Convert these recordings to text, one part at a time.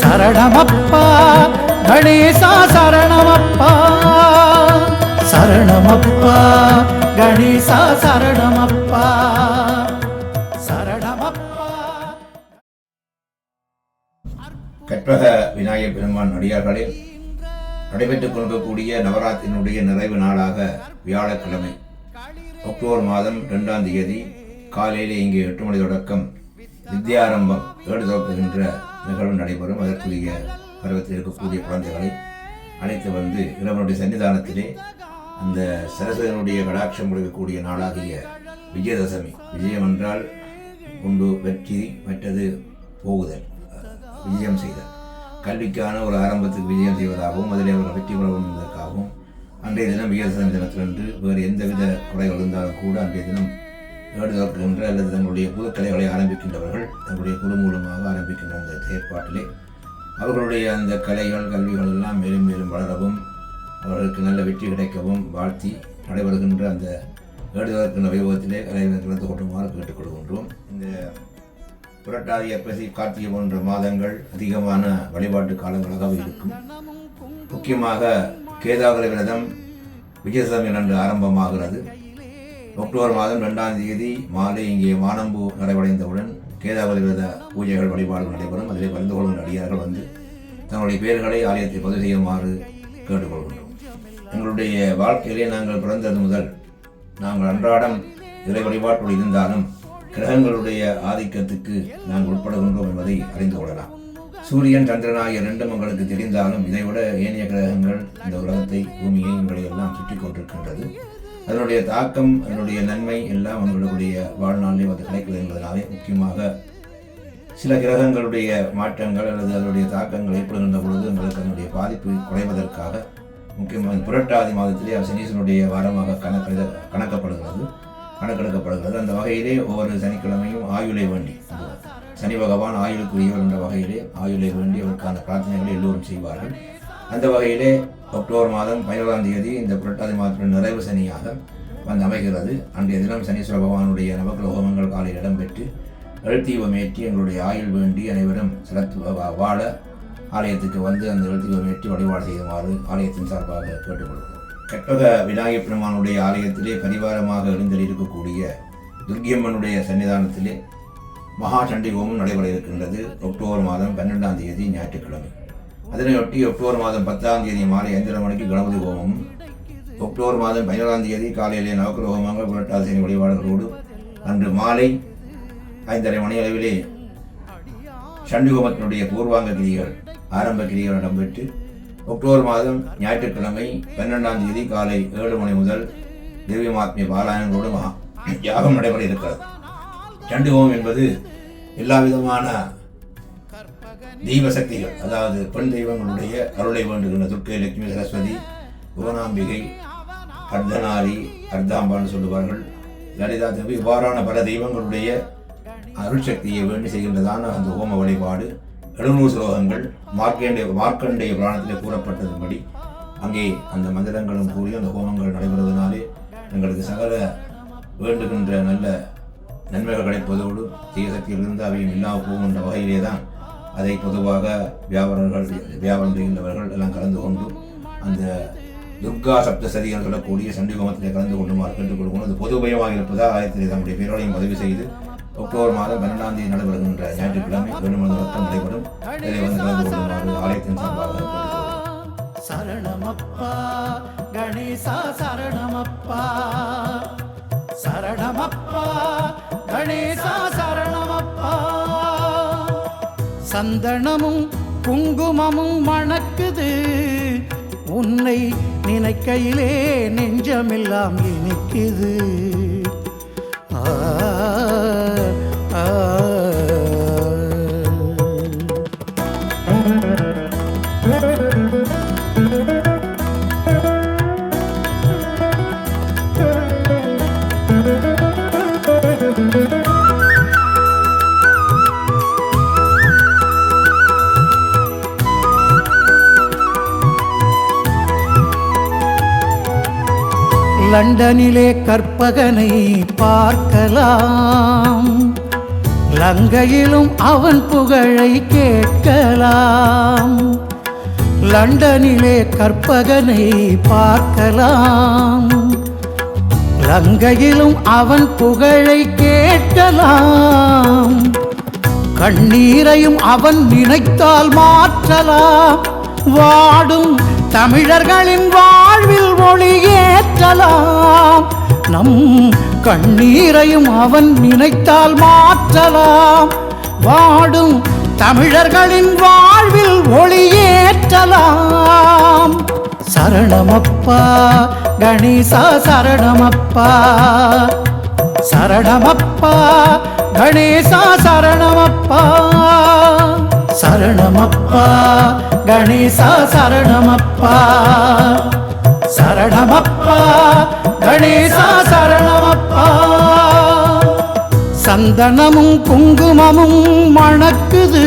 சரணமப்பா. கணேசா சரணமப்பா. சரணமப்பா. கணேசா சரணமப்பா. சரணமப்பா. கற்பக விநாயகர் பெருமான் அடியார்களே நடைபெற்றுக் கொண்டிருக்கக்கூடிய நவராத்திரியினுடைய நிறைவு நாளாக வியாழக்கிழமை அக்டோபர் மாதம் இரண்டாம் தேதி காலையிலே இங்கே எட்டு மணி தொடக்கம் வித்யாரம்பம் ஏடு துவக்குகின்ற நிகழ்வு நடைபெறும். அதற்குரிய பருவத்தில் இருக்கக்கூடிய குழந்தைகளை அழைத்து வந்து இறைவனுடைய சன்னிதானத்திலே அந்த சரஸ்வதனுடைய கடாட்சம் முடிக்கக்கூடிய நாளாகிய விஜயதசமி. விஜயம் என்றால் உண்டு வெற்றி மற்றது போகுதல். விஜயம் செய்தல். கல்விக்கான ஒரு ஆரம்பத்துக்கு விஜயம் செய்வதாகவும் அதில் அவர் வெற்றி பெறவும் என்பதற்காகவும் அன்றைய தினம் விஜயதசமி தினத்திலன்று வேறு எந்தவித குறைகள் இருந்தாலும் கூட அன்றைய தினம் ஏடு தோற்றுகின்ற அல்லது தங்களுடைய புது கலைகளை ஆரம்பிக்கின்றவர்கள் தங்களுடைய குழு மூலமாக ஆரம்பிக்கின்ற அந்த செயற்பாட்டிலே அவர்களுடைய அந்த கலைகள் கல்விகள் எல்லாம் மேலும் மேலும் வளரவும் அவர்களுக்கு நல்ல வெற்றி கிடைக்கவும் வாழ்த்தி நடைபெறுகின்ற அந்த ஏடுதற்கின்ற வைபவத்திலே கலைஞர் கலந்து கொண்டுமாறு கேட்டுக்கொள்கின்றோம் இந்த புரட்டாதி அப்பசி கார்த்திகை போன்ற மாதங்கள் அதிகமான வழிபாட்டு காலங்களாக இருக்கும். முக்கியமாக கேதாகர விரதம் விஜயதசமி அன்று ஆரம்பமாகிறது. அக்டோபர் மாதம் இரண்டாம் தேதி மாலை இங்கே வானம்பு நிறைவடைந்தவுடன் கேதாவரி விரத பூஜைகள் வழிபாடுகள் நடைபெறும். அதிலே பகிர்ந்து கொள்கின்ற அடியார்கள் வந்து தங்களுடைய பெயர்களை ஆலயத்தை பதிவு செய்யுமாறு கேட்டுக்கொள்கின்றோம். எங்களுடைய வாழ்க்கையிலே நாங்கள் பிறந்தது முதல் நாங்கள் அன்றாடம் இறை வழிபாட்டோடு இருந்தாலும் கிரகங்களுடைய ஆதிக்கத்துக்கு நாங்கள் உட்படுகின்றோம் என்பதை அறிந்து கொள்ளலாம். சூரியன் சந்திரன் ஆகிய இரண்டும் உங்களுக்கு தெரிந்தாலும் இதைவிட ஏனைய கிரகங்கள் இந்த உலகத்தை பூமியை எங்களை எல்லாம் சுற்றி கொண்டிருக்கின்றது. அதனுடைய தாக்கம் அதனுடைய நன்மை எல்லாம் அவங்களுடைய வாழ்நாளிலே வந்து கிடைக்கிறது என்பதனாலே முக்கியமாக சில கிரகங்களுடைய மாற்றங்கள் அல்லது அதனுடைய தாக்கங்கள் ஏற்படுகின்ற பொழுது என்பது அதனுடைய பாதிப்பு குறைவதற்காக முக்கியமாக புரட்டாதி மாதத்திலே அவர் சனீசனுடைய வாரமாக கணக்கெடு கணக்கப்படுகிறது கணக்கெடுக்கப்படுகிறது. அந்த வகையிலே ஒவ்வொரு சனிக்கிழமையும் ஆயுளை வேண்டி சனி பகவான் ஆயுளுக்குரியவர் என்ற வகையிலே ஆயுளை வேண்டி அவருக்கான பிரார்த்தனைகளை எல்லோரும் செய்வார்கள். அந்த வகையிலே அக்டோபர் மாதம் பதினோராம் தேதி இந்த புரட்டாதி மாதத்தின் நிறைவு சனியாக வந்து அமைகிறது. அன்றைய தினம் சனீஸ்வர பகவானுடைய நவக்கிர ஹோமங்கள் காலையில் இடம்பெற்று எழுத்தீபம் ஏற்றி எங்களுடைய ஆயுள் வேண்டி அனைவரும் சிறத்து வாழ ஆலயத்துக்கு வந்து அந்த எழுத்தீபம் ஏற்றி வழிபாடு செய்யுமாறு ஆலயத்தின் சார்பாக கேட்டுக்கொள்கிறோம். கற்பக விநாயகப் பெருமானுடைய ஆலயத்திலே பரிவாரமாக எழுந்தல் இருக்கக்கூடிய துர்கியம்மனுடைய சன்னிதானத்திலே மகா சண்டி ஹோமம் நடைபெற இருக்கின்றது. அக்டோபர் மாதம் பன்னெண்டாம் தேதி ஞாயிற்றுக்கிழமை. அதனையொட்டி அக்டோபர் மாதம் பத்தாம் தேதி மாலை ஐந்தரை மணிக்கு கணபதி ஹோமம். அக்டோபர் மாதம் பதினேழாம் தேதி காலையிலே நவக்கிர ஹோமங்கள் புரட்டாசிரியர் வழிபாடுகளோடு அன்று மாலை ஐந்தரை மணி அளவிலே சண்டி ஹோமத்தினுடைய பூர்வாங்க கிரிகள் ஆரம்ப கிரிகள் இடம்பெற்று அக்டோபர் மாதம் ஞாயிற்றுக்கிழமை பன்னெண்டாம் தேதி காலை ஏழு மணி முதல் திவ்யமாத்மிய பாராயணங்களோடு யாகம் நடைபெற இருக்கிறது. சண்டி ஹோமம் என்பது எல்லா விதமான தெய்வ சக்திகள் அதாவது பெண் தெய்வங்களுடைய அருளை வேண்டுகின்ற துர்க்கை லட்சுமி சரஸ்வதி புவனாம்பிகை அர்த்தநாரி அர்த்தாம்பான்னு சொல்லுவார்கள். லலிதா தேவி இவ்வாறான பல தெய்வங்களுடைய அருள் சக்தியை வேண்டி செய்கின்றதான அந்த ஹோம வழிபாடு எழுநூறு ஸ்லோகங்கள் மார்க்கேண்டிய மார்க்கண்டேய புராணத்திலே கூறப்பட்டதுபடி அங்கே அந்த மந்திரங்களும் கூறி அந்த ஹோமங்கள் நடைபெறுவதனாலே எங்களுக்கு சகல வேண்டுகின்ற நல்ல நன்மைகள் கிடைப்பதோடு தீயசக்தியிலிருந்து அவையும் இல்லாமல் போகின்ற வகையிலே தான் அதை பொதுவாக வியாபாரர்கள் வியாபாரம் செய்கின்றவர்கள் எல்லாம் கலந்து கொண்டு அந்த துர்கா சப்தசதி என்று சொல்லக்கூடிய சண்டிகோமத்தில் கலந்து கொள்ளுமாறு கேட்டுக்கொள்வோம். அது பொது பயமாக இருப்பதால் ஆயிரத்தி தம்முடைய பேரோடையும் பதிவு செய்து அக்டோபர் மாதம் பன்னெண்டாம் தேதி நடைபெறுகின்ற ஞாயிற்றுக்கிழமை ஏழு ரத்தம் நடைபெறும். இதை வந்து கலந்து கொள்ளுமாறு ஆலயத்தின் சார்பாக சரணமப்பா கணேசா சரணமப்பா. சரணமப்பா கணேசா சந்தனமும் குங்குமமும் மணக்குது. உன்னை நினைக்கையிலே நெஞ்சமெல்லாம் இனிக்குது. ஆ, லண்டனிலே கற்பகனை பார்க்கலாம். லங்கையிலும் அவன் புகழை கேட்கலாம். லண்டனிலே கற்பகனை பார்க்கலாம். லங்கையிலும் அவன் புகழை கேட்கலாம். கண்ணீரையும் அவன் நினைத்தால் மாற்றலாம். வாடும் தமிழர்களின் வாழ்வில் ஒளியேற்றலாம் நம் கண்ணீரையும் அவன் நினைத்தால் மாற்றலாம். வாடும் தமிழர்களின் வாழ்வில் ஒளியேற்றலாம் சரணமப்பா கணேசா சரணமப்பா. சரணமப்பா கணேசா சரணமப்பா. சரணமப்பா கணேசா சரணமப்பா. சரணமப்பா கணேசா சரணமப்பா. சந்தனமும் குங்குமமும் மணக்குது.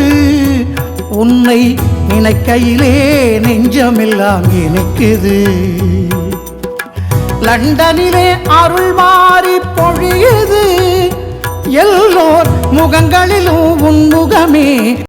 உன்னை நினைக்கையிலே நெஞ்சமெல்லாம் இணைக்குது. லண்டனிலே அருள் மாறி பொழியுது. எல்லோர் முகங்களிலும் உன் முகமே